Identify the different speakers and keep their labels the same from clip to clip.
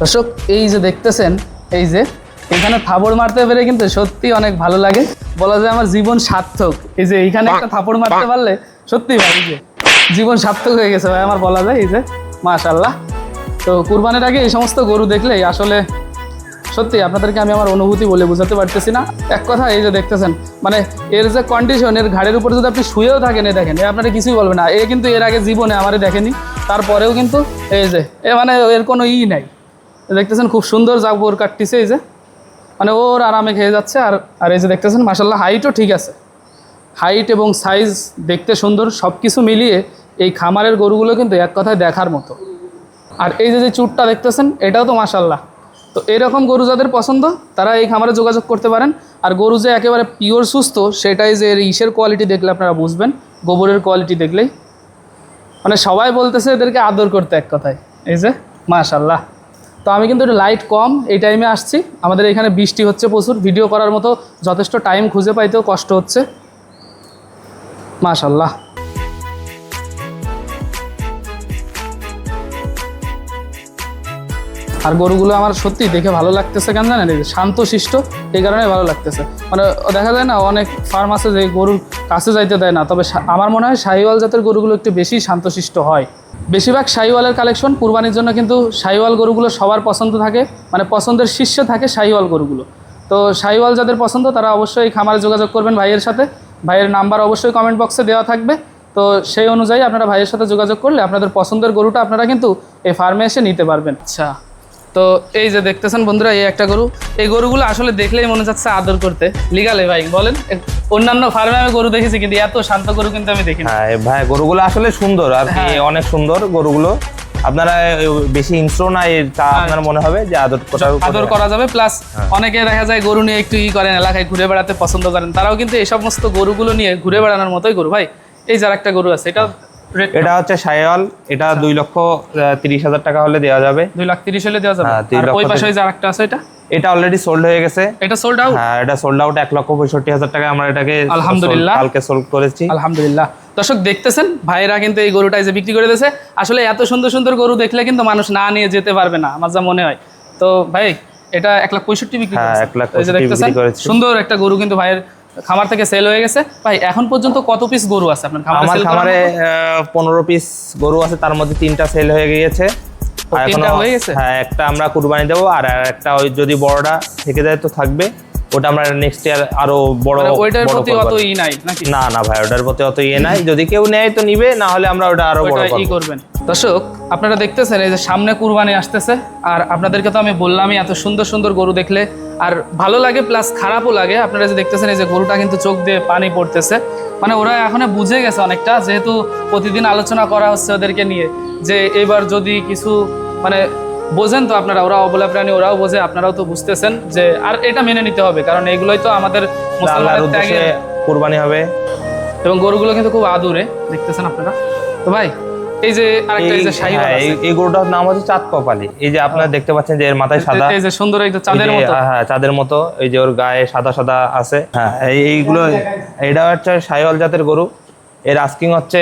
Speaker 1: দর্শক এই যে দেখতেছেন এই যে এখানে থাপড় মারতে পেরে কিন্তু সত্যি অনেক ভালো লাগে। বলা যায় আমার জীবন সার্থক। এই যে এইখানে একটা থাপড় মারতে পারলে সত্যি ভাই যে জীবন সার্থক হয়ে গেছে ভাই আমার বলা যায় এই যে মাশাল্লাহ তো কুরবানির আগে এই সমস্ত গরু দেখলে আসলে সত্যি আপনাদেরকে আমি আমার অনুভূতি বলে বোঝাতে পারতেছি না। এক কথা এই যে দেখতেছেন মানে এর যে কন্ডিশন এর ঘাড়ের উপর যদি আপনি শুয়েও থাকেন এ দেখেন এ আপনারা কিছুই বলবেন না। এ কিন্তু এর আগে জীবনে আমারে দেখেনি তারপরেও কিন্তু এই যে এ মানে এর কোনো ই নাই। দেখতেছেন খুব সুন্দর জাবর কাটতিছে এই যে। মানে ওর আরামে খেয়ে যাচ্ছে আর আর এই যে দেখতেছেন মাসাল্লাহ হাইটও ঠিক আছে। হাইট এবং সাইজ দেখতে সুন্দর সব কিছু মিলিয়ে এই খামারের গরুগুলো কিন্তু এক কথায় দেখার মতো। আর এই যে যে চুটটা দেখতেছেন, এটাও তো মাসাল্লাহ তো এরকম গরু যাদের পছন্দ, তারা এই খামারে যোগাযোগ করতে পারেন। আর গরু যে একেবারে পিওর সুস্থ, সেটাই যে এর ইসের কোয়ালিটি দেখলে আপনারা বুঝবেন, গোবরের কোয়ালিটি দেখলেই। মানে সবাই বলতেছে এদেরকে আদর করতে এক কথায়। এই যে মাশাল্লাহ তো আমি কিন্তু একটু লাইট কম, এই টাইমে আসছি। আমাদের এখানে বৃষ্টি হচ্ছে প্রচুর ভিডিও করার মতো যথেষ্ট টাইম খুঁজে পাইতেও কষ্ট হচ্ছে। মাশাল্লাহ আর গরুগুলো আমার সত্যি দেখে ভালো লাগতেছে কেন জানেন? শান্তশিষ্ট এই কারণে ভালো লাগতেছে। মানে দেখা যায় না, অনেক ফার্ম আছে যে গরুর কাছে যাইতে দেয় না, তবে আমার মনে হয় শাহিওয়াল জাতের গরুগুলো একটু বেশি শান্তশিষ্ট হয়। বেশিরভাগ শাহিওয়ালের কালেকশন কুরবানির জন্য কিন্তু শাহিওয়াল গরুগুলো সবার পছন্দ থাকে মানে পছন্দের শীর্ষে থাকে শাহিওয়াল গরুগুলো। তো শাহিওয়াল যাদের পছন্দ, তারা অবশ্যই এই খামারে যোগাযোগ করবেন ভাইয়ের সাথে। ভাইয়ের নাম্বার অবশ্যই কমেন্ট বক্সে দেওয়া থাকবে। তো সেই অনুযায়ী আপনারা ভাইয়ের সাথে যোগাযোগ করলে আপনাদের পছন্দের গরুটা আপনারা কিন্তু এই ফার্মে এসে নিতে পারবেন। আচ্ছা। তো এই যে দেখতেছেন বন্ধুরা এই একটা গরু। এই গরুগুলো আসলে দেখলেই মনে যাচ্ছে আদর করতে। লিগালে ভাই বলেন। অন্যান্য ফার্মে আমি গরু দেখেছি কিন্তু এত শান্ত গরু কিন্তু আমি দেখিনি।
Speaker 2: হ্যাঁ ভাই গরুগুলো আসলে সুন্দর। আর কি
Speaker 1: হ্যাঁ।
Speaker 2: অনেক সুন্দর গরুগুলো। আপনারা বেশি ইন্ট্রো না এর তা আপনার মনে হবে যে আদর করা
Speaker 1: আদর করা যাবে। প্লাস অনেকে দেখা যায় গরু নিয়ে একটু ই করেন এলাকায় ঘুরে বেড়াতে পছন্দ করেন। তারাও কিন্তু এই সমস্ত গরুগুলো নিয়ে ঘুরে বেড়ানোর মতোই গরু ভাই। এই যার একটা গরু আছে এটা
Speaker 2: এটা হচ্ছে সায়াল এটা দুই লক্ষ তিরিশ হাজার টাকা হলে দেওয়া যাবে।
Speaker 1: দুই লাখ তিরিশ হলে দেওয়া যাবে।
Speaker 2: হ্যাঁ,
Speaker 1: আর ওই পাশে যার একটা আছে এটা?
Speaker 2: এটা অলরেডি সোল্ড হয়ে গেছে।
Speaker 1: এটা সোল্ড আউট
Speaker 2: হ্যাঁ এটা সোল্ড আউট এক লক্ষ পঁয়ষট্টি হাজার টাকা আমরা এটাকে
Speaker 1: আলহামদুলিল্লাহ।
Speaker 2: কালকে সোল্ড করেছি।
Speaker 1: আলহামদুলিল্লাহ। দর্শক দেখতেছেন ভাইরা কিন্তু এই গরুটা যে বিক্রি করে দিয়েছে। আসলে এত সুন্দর সুন্দর গরু দেখলে কিন্তু মানুষ না নিয়ে যেতে পারবে না আমার যা মনে হয়। তো ভাই এটা এক লাখ পঁয়ষট্টি বিক্রি
Speaker 2: হ্যাঁ,
Speaker 1: করেছে।
Speaker 2: এক লাখ
Speaker 1: তো এই যে
Speaker 2: 65
Speaker 1: দেখতেছেন
Speaker 2: বিক্রি করেছি।
Speaker 1: সুন্দর একটা গরু কিন্তু ভাইয়ের খামার থেকে সেল হয়ে গেছে ভাই এখন পর্যন্ত কত পিস গরু আছে আপনার খামারে
Speaker 2: আমার খামারে? পনেরো পিস গরু আছে তার মধ্যে তিনটা সেল হয়ে গিয়েছে
Speaker 1: তিনটা হয়ে গেছে?
Speaker 2: হ্যাঁ একটা আমরা কুরবানি দেবো আর আর একটা ওই যদি বড়টা থেকে যায় তো থাকবে ওটা আমরা নেক্সট ইয়ার আরও বড়
Speaker 1: মানে ওইটার প্রতি অত ই নাই নাকি?
Speaker 2: না না ভাই ওটার প্রতি অত ইয়ে নাই। যদি কেউ নেয় তো নিবে না হলে আমরা ওটা আরও বড়
Speaker 1: ই করবেন। দর্শক আপনারা দেখতেছেন এই যে সামনে কুরবানি আসতেছে আর আপনাদেরকে তো আমি বললামই এত সুন্দর সুন্দর গরু দেখলে। আর ভালো লাগে প্লাস খারাপও লাগে। আপনারা যে দেখতেছেন এই যে গরুটা কিন্তু চোখ দিয়ে পানি পড়তেছে। মানে ওরা এখন বুঝে গেছে অনেকটা যেহেতু প্রতিদিন আলোচনা করা হচ্ছে ওদেরকে নিয়ে যে এবার যদি কিছু মানে বোঝেন তো আপনারা ওরা অবলা প্রাণী ওরাও বোঝে আপনারাও তো বুঝতেছেন যে আর এটা মেনে নিতে হবে কারণ এগুলোই তো আমাদের মুসলমানের
Speaker 2: উদ্দেশ্যে হবে।
Speaker 1: এবং গরুগুলো কিন্তু খুব আদুরে দেখতেছেন আপনারা? তো ভাই এই যে আরেকটা এই যে শাহিওয়াল
Speaker 2: হ্যাঁ, এই- এই গরুটার নাম হচ্ছে চাঁদ কপালি। এই যে আপনারা দেখতে পাচ্ছেন যে এর মাথায় সাদা।
Speaker 1: এই যে সুন্দর যে চাঁদের মতো।
Speaker 2: হ্যাঁ চাঁদের মতো। এই যে ওর গায়ে সাদা সাদা আছে। হ্যাঁ এইগুলো এটা হচ্ছে সাইওয়াল জাতের গরু। এর আস্কিং হচ্ছে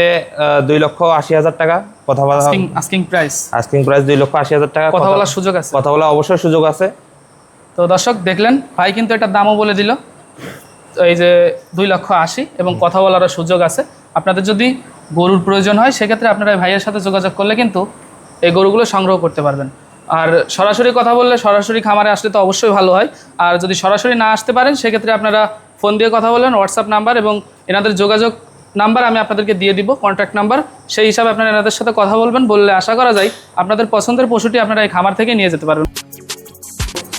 Speaker 2: দুই লক্ষ আশি হাজার টাকা। কথা বলা
Speaker 1: আস্কিং প্রাইস
Speaker 2: আস্কিং প্রাইস দুই লক্ষ আশি হাজার টাকা।
Speaker 1: কথা বলার সুযোগ আছে।
Speaker 2: কথা বলা অবশ্যই সুযোগ আছে।
Speaker 1: তো দর্শক দেখলেন ভাই কিন্তু এটার দামও বলে দিল। এই যে দুই লক্ষ আশি এবং কথা বলারও সুযোগ আছে। আপনাদের যদি গরুর প্রয়োজন হয় সেক্ষেত্রে আপনারা ভাইয়ের সাথে যোগাযোগ করলে কিন্তু এই গরুগুলো সংগ্রহ করতে পারবেন। আর সরাসরি কথা বললে সরাসরি খামারে আসলে তো অবশ্যই ভালো হয়। আর যদি সরাসরি না আসতে পারেন সেক্ষেত্রে আপনারা ফোন দিয়ে কথা বলবেন হোয়াটসঅ্যাপ নাম্বার এবং এনাদের যোগাযোগ নাম্বার আমি আপনাদেরকে দিয়ে দিব কন্ট্যাক্ট নাম্বার সেই হিসাবে আপনারা এনাদের সাথে কথা বলবেন, বললে আশা করা যায় আপনাদের পছন্দের পশুটি আপনারা এই খামার থেকে নিয়ে যেতে পারবেন।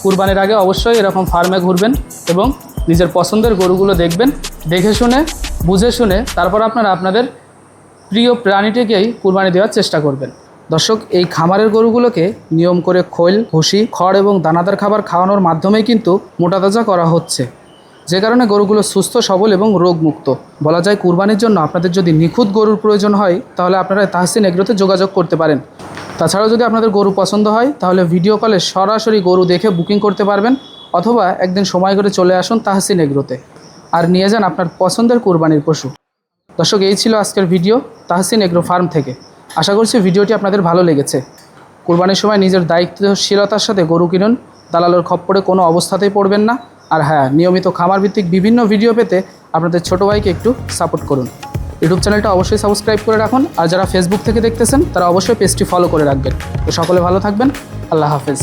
Speaker 1: কুরবানির আগে অবশ্যই এরকম ফার্মে ঘুরবেন এবং নিজের পছন্দের গরুগুলো দেখবেন, দেখে শুনে, বুঝে শুনে, তারপর আপনারা আপনাদের প্রিয় প্রাণীটিকেই কুরবানি দেওয়ার চেষ্টা করবেন। দর্শক, এই খামারের গরুগুলোকে নিয়ম করে খৈল, ভুসি, খড় এবং দানাদার খাবার খাওয়ানোর মাধ্যমেই কিন্তু মোটাতাজা করা হচ্ছে। যে কারণে গরুগুলো সুস্থ, সবল এবং রোগমুক্ত। বলা যায়, কুরবানির জন্য আপনাদের যদি নিখুঁত গরুর প্রয়োজন হয়, তাহলে আপনারা তাহসিন এগ্রোতে যোগাযোগ করতে পারেন। তাছাড়াও যদি আপনাদের গরু পছন্দ হয়, তাহলে ভিডিও কলে সরাসরি গরু দেখে বুকিং করতে পারবেন, অথবা একদিন সময় করে চলে আসুন তাহসিন এগ্রোতে। আর নিয়ে যান আপনার পছন্দের কুরবানির পশু। দর্শক, এই ছিল আজকের ভিডিও তাহসিন এগ্রো ফার্ম থেকে। আশা করছি ভিডিওটি আপনাদের ভালো লেগেছে। কোরবানির সময় নিজের দায়িত্বশীলতার সাথে গরু কিনুন, দালালের খপ্পরে কোনো অবস্থাতেই পড়বেন না। আর হ্যাঁ নিয়মিত খামার ভিত্তিক বিভিন্ন ভিডিও পেতে আপনাদের ছোট ভাইকে একটু সাপোর্ট করুন। ইউটিউব চ্যানেলটা অবশ্যই সাবস্ক্রাইব করে রাখুন আর যারা ফেসবুক থেকে দেখতেছেন, তারা অবশ্যই পেজটি ফলো করে রাখবেন। তো সকলে ভালো থাকবেন। আল্লাহ হাফেজ।